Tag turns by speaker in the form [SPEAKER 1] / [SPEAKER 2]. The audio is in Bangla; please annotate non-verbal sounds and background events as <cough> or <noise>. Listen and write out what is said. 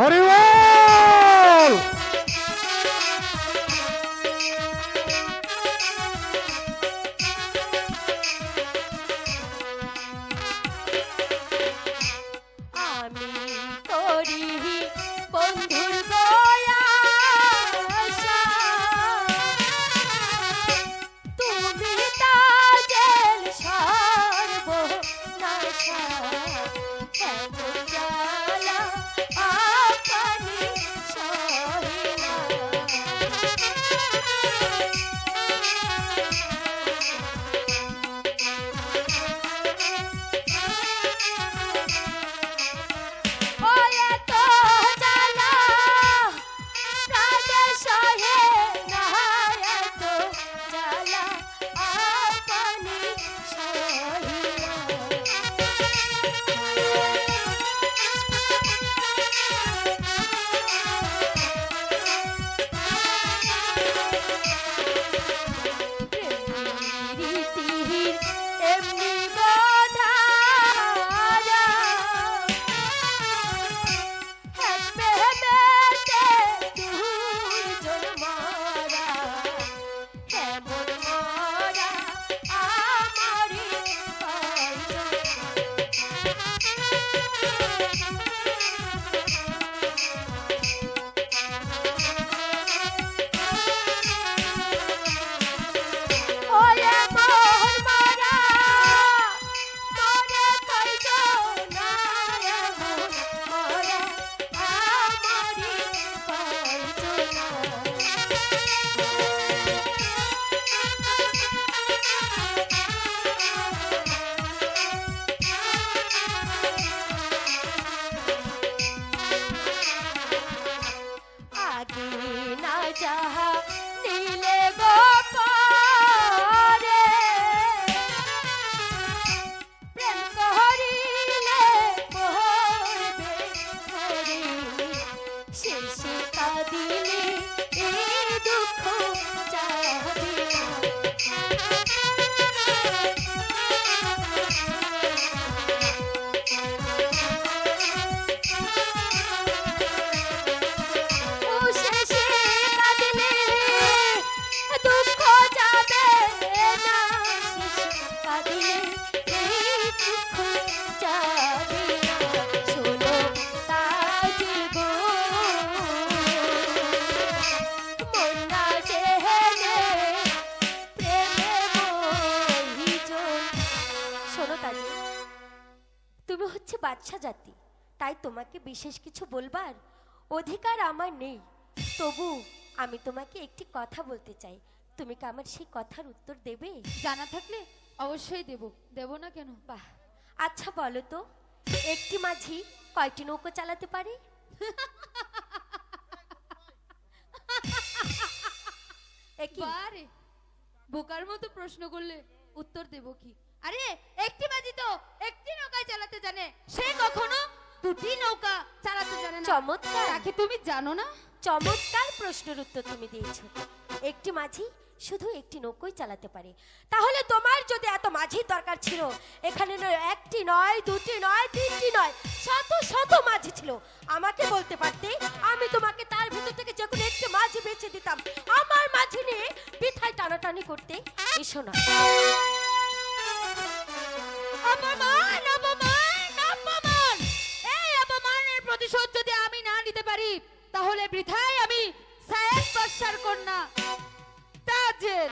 [SPEAKER 1] হরি বল
[SPEAKER 2] আমি করি বন্ধুর দয়াশা। তুমি তাজেল সর্বনাশা। Thank you. বাচ্চা জাতি তাই তোমাকে বিশেষ কিছু বলবার অধিকার আমার নেই। তবু আমি তোমাকে একটি কথা বলতে চাই। তুমি কি আমার সেই কথার উত্তর দেবে?
[SPEAKER 3] জানা থাকলে অবশ্যই দেব। দেব না কেন?
[SPEAKER 2] বাহ আচ্ছা বলো তো একটি মাঝি কয়টি নৌকো চালাতে পারে? <laughs>
[SPEAKER 3] বারে বোকার মতো প্রশ্ন করলে উত্তর দেব কি? আরে একটি বাজি তো একটি নৌকায় চালাতে জানে সে কখনো দুটি নৌকা চালাতে জানে না।
[SPEAKER 2] চমৎকার।
[SPEAKER 3] তাকে তুমি জানো না?
[SPEAKER 2] চমৎকার প্রশ্নের উত্তর তুমি দিয়েছ। একটি মাঝি শুধু একটি নৌকোই চালাতে পারে। তাহলে তোমার যদি এত মাঝির দরকার ছিল এখানে একটি নয় দুটি নয় তিনটি নয় শত শত মাঝি ছিল। আমাকে বলতে পারতে আমি তোমাকে তার ভিতর থেকে যে কোনো একটি মাঝি বেছে দিতাম আমার মাঝি নিয়ে বিথায় টানাটানি করতে এসো না।
[SPEAKER 3] অপমান অপমান! নিতে পারি তাহলে বৃথায় আমি সায়েদ বর্ষার কন্যা। তাজেল